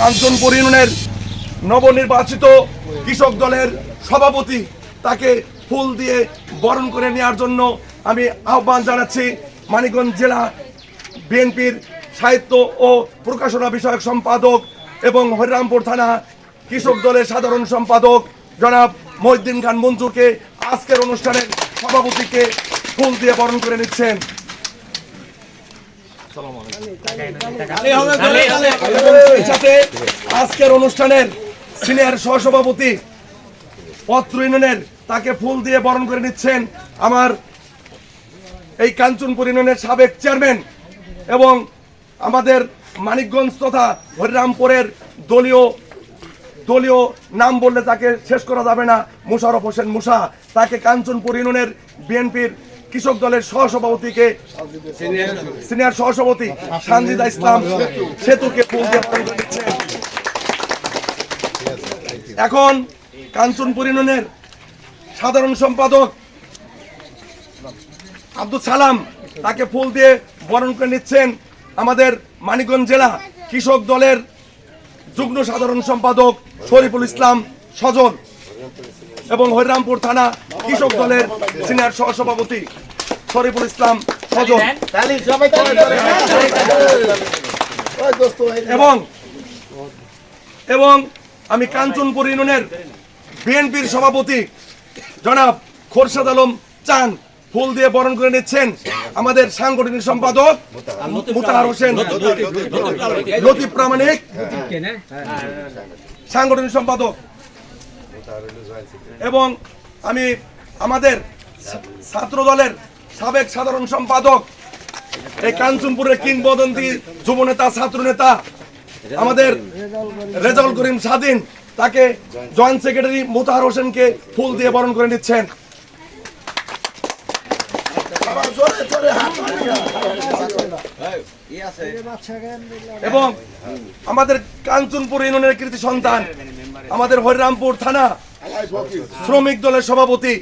কাঞ্চনপুর ইউনিয়নের নবনির্বাচিত কৃষক দলের সভাপতি তাকে ফুল দিয়ে বরণ করে নেওয়ার জন্য আমি আহ্বান জানাচ্ছি মানিকগঞ্জ জেলা বিএনপির সাহিত্য ও প্রকাশনা বিষয়ক সম্পাদক এবং হরিরামপুর থানা কৃষক দলের সাধারণ সম্পাদক জনাব মহিদ্দিন খান মঞ্জুরকে আজকের অনুষ্ঠানের সভাপতিকে ফুল দিয়ে বরণ করে নিচ্ছেন। আজকের অনুষ্ঠানের সিনিয়র সহসভাপতি পত্র ইউনিয়নের তাকে ফুল দিয়ে বরণ করে নিচ্ছেন আমার এই কাঞ্চনপুর ইউনিয়নের সাবেক চেয়ারম্যান এবং আমাদের মানিকগঞ্জ তথা হরিরামপুরের দলীয় দলীয় নাম বললে তাকে শেষ করা যাবে না। মুশারফ হোসেন মুসা তাকে কাঞ্চনপুর ইউনিয়নের বিএনপির কৃষক দলের সহসভাপতিকে সিনিয়র সহসভাপতি সানজিদা ইসলাম সেতুকে ফুল দিয়ে এখন কাঞ্চনপুর ইউনিয়নের সাধারণ সম্পাদক আব্দুল সালাম তাকে ফুল দিয়ে বরণ করে নিচ্ছেন আমাদের মানিকগঞ্জ জেলা কৃষক দলের যুগ্ম সাধারণ সম্পাদক শরীফুল ইসলাম সজল এবং হরিরামপুর থানা কৃষক দলের সিনিয়র সহসভাপতি শরীফুল ইসলাম সজল এবং এবং আমি কাঞ্চনপুর ইউনিয়নের বিএনপির সভাপতি জনাব খোরশেদ আলম চান ফুল দিয়ে বরণ করে নিচ্ছেন আমাদের সাংগঠনিক সম্পাদক মুতাহার হোসেন। লতিফ প্রামাণিক, সাংগঠনিক সম্পাদক। এবং আমি আমাদের ছাত্র দলের সাবেক সাধারণ সম্পাদক, এই কাঞ্চনপুরের কিংবদন্তি যুব নেতা ছাত্র নেতা আমাদের রেজাউল করিম স্বাধীন, তাকে জয়েন্ট সেক্রেটারি মোতাহার হোসেনকে ফুল দিয়ে বরণ করে নিচ্ছেন। এবং আমাদের কাঞ্চনপুর ইউনিয়নের কৃতি সন্তান, আমাদের হরিরামপুর থানা শ্রমিক দলের সভাপতি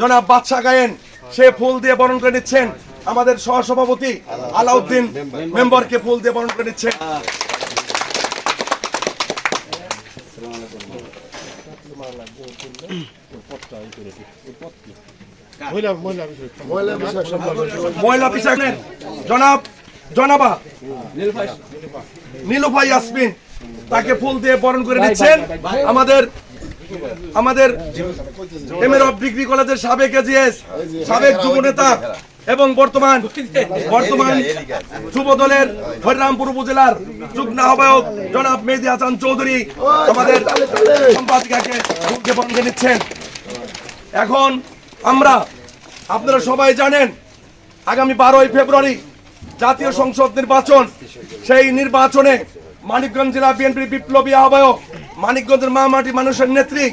জনাব বাদশা গায়েন, সে ফুল দিয়ে বরণ করে নিচ্ছেন আমাদের সহসভাপতি আলাউদ্দিন মেম্বারকে ফুল দিয়ে বরণ করে নিচ্ছেন। মহিলা পিসাকের জনাব, জনাবা নীলুফাই ইয়াসমিন তাকে ফুল দিয়ে বরণ করে নিচ্ছেন আমাদের আমাদের এমএর অফ ডিগ্রি কলেজের সাবেক এজিএস সাবেক যুব নেতা এবং বর্তমান বর্তমান যুব দলের হরিরামপুর উপজেলার যুগ্ম আহ্বায়ক জনাব মেহেদি হাসান চৌধুরী আমাদের সম্পাদিকাকে বরণ করে নিচ্ছেন। এখন আমরা, আপনারা সবাই জানেন, আগামী বারোই ফেব্রুয়ারি জাতীয় সংসদ নির্বাচন। সেই নির্বাচনে মানিকগঞ্জ জেলা বিএনপির বিপ্লবী আহ্বায়ক মানিকগঞ্জের মামাটি মানুষের নেত্রী,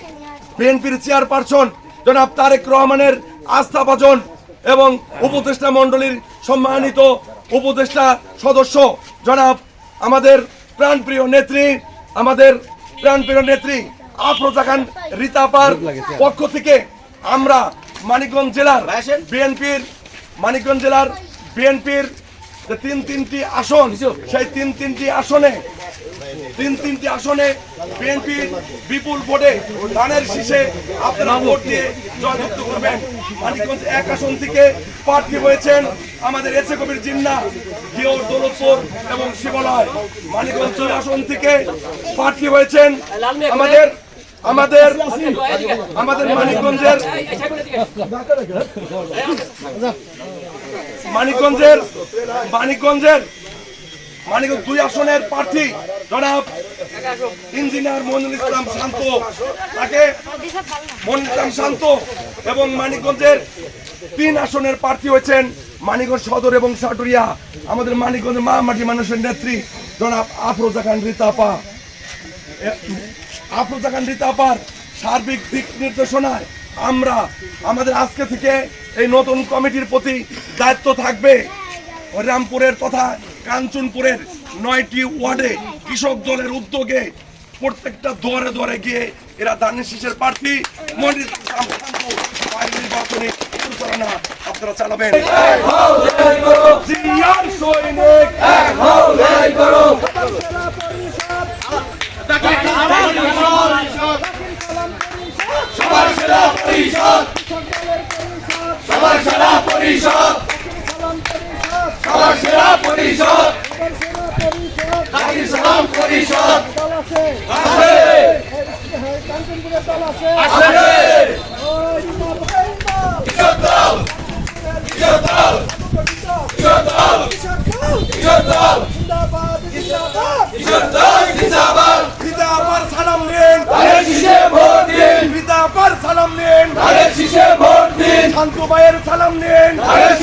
বিএনপির চেয়ারপারসন জনাব তারেক রহমানের আস্থাভাজন এবং উপদেষ্টা মণ্ডলীর সম্মানিত উপদেষ্টা সদস্য জনাব আমাদের প্রাণপ্রিয় নেত্রী, আমাদের প্রাণপ্রিয় নেত্রী আফরোজা খান রিতাপার পক্ষ থেকে আমরা মানিকগঞ্জ জেলার বিএনপির, মানিকগঞ্জ জেলার বিএনপির তিন তিনটি আসন, সেই তিন তিনটি আসনে তিন তিনটি আসনে বিএনপির বিপুল ভোটে ধানের শীষে আপনারা ভোট দিয়ে জয়যুক্ত করবেন। মানিকগঞ্জ এক আসন থেকে প্রার্থী হয়েছেন আমাদের এসে কবির জিন্না জিওর দৌলতপুর এবং শিবলয়। মানিকগঞ্জ আসন থেকে প্রার্থী হয়েছেন আমাদের আমাদের আমাদের মানিকগঞ্জের মানিকগঞ্জের মানিকগঞ্জের মানিকগঞ্জ দুই আসনের প্রার্থী জনাব ইঞ্জিনিয়ার মনিরুল ইসলাম শান্ত। তাকে মনিরুল ইসলাম শান্ত এবং মানিকগঞ্জের তিন আসনের প্রার্থী হয়েছেন মানিকগঞ্জ সদর এবং সাটুরিয়া। আমাদের মানিকগঞ্জের মা মাটি মানুষের নেত্রী জনাব আফরোজা খান রিতাপা আফরোজা খান রিতাপার সার্বিক দিক নির্দেশনায় আমরা, আমাদের আজকে থেকে এই নতুন কমিটির প্রতি দায়িত্ব থাকবে। রামপুরের তথা কাঞ্চনপুরের নয়টি ওয়ার্ডে কৃষক দলের উদ্যোগে প্রত্যেকটা দরে দরে গিয়ে এরা ধানের শীষের প্রার্থী। নির্বাচনী প্রচারণা আপনারা চালাবেন জিয়ার সৈনিক সবার সেরা পরিষদ সবার সেরা পরিষদ সবার সেরা পরিষদ। জাকির সালাম পরিষদ আছে আছে সালাম নেন শান্ত ভাইয়ের সালাম নেন ধানের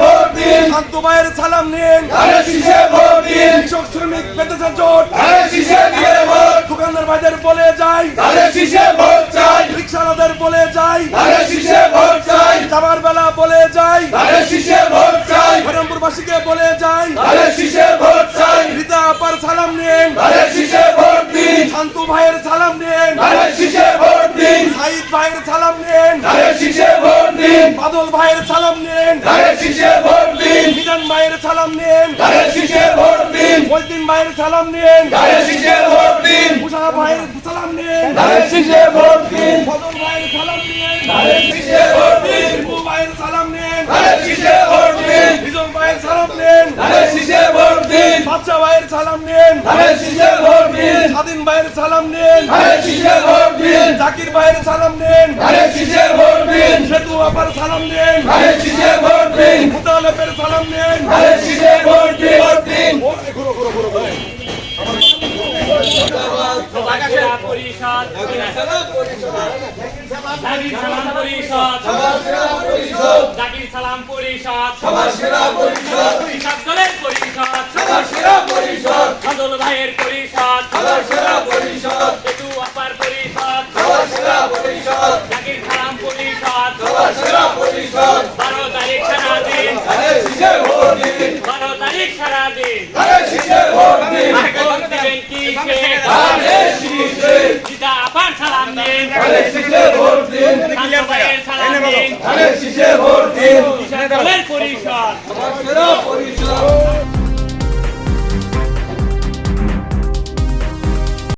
ভোট দিন। শান্ত ভাইয়ের সালাম নেন। ধানের শীষে ভোট দিন। কৃষক শ্রমিক পেতেছে জোট। ধানের শীষে দিয়ে ভোট। দোকানদার ভাইদের বলে যাই। ধানের শীষে ভোট চাই। রিক্সাওয়ালাদের বলে যাই। ধানের শীষে ভোট চাই। যাবার বেলা বলে যাই। ধানের শীষে ভোট চাই। হরিরামপুরবাসীকে বলে যাই। ধানের শীষে ভোট চাই। পিতা আবার সালাম নেন। ধানের শীষে ভোট দিন। শান্ত ভাইয়ের সালাম নেন। ধানের শীষে ভোট দিন। সাইদ ভাইয়ের সালাম নেন। ধানের শীষে ভোট দিন। বাদল ভাইয়ের সালাম নেন। ভাইয়ের সালাম নেন শীষে ভোট দিন। ভাইয়ের সালাম নেন ধানের শীষে ভোট দিন। মুসা ভাইয়ের সালাম নেন ধানের শীষে ভোট দিন। ফজল ভাইয়ের সালাম নেন ধানের শীষে ভোট দিন। টিপু ভাইয়ের সালাম নেন ধানের শীষে ভোট দিন। বিজন ভাইয়ের সালাম নেন ধানের শীষে ভোট দিন। বাদশা ভাইয়ের সালাম নেন ধানের শীষে ভোট দিন। স্বাধীন ভাইয়ের সালাম নেন ধানের শীষে ভোট দিন। জাকির ভাইয়ের সালাম নেন ধানের শীষে ভোট দিন। সেতু আপার সালাম নেন ধানের শীষে ভোট দিন। মুতালেবের সালাম নেন ধানের শীষে ভোট দিন। ভোট দিন। পরিষদ পরিষদ সালাম পরিষদ সবার সেরা পরিষদ। দলের পরিষদ সবার সেরা পরিষদ। ফজল ভাইয়ের পরিষদ। সবার সেরা পরিষদ। সেতু আপার পরিষদ। সবার সেরা পরিষদ। বারো তারিখ সারাদিন বারো তারিখ সারাদিন দিবেন কিসে ধানের শীষে সালাম দিন। সালাম দিন।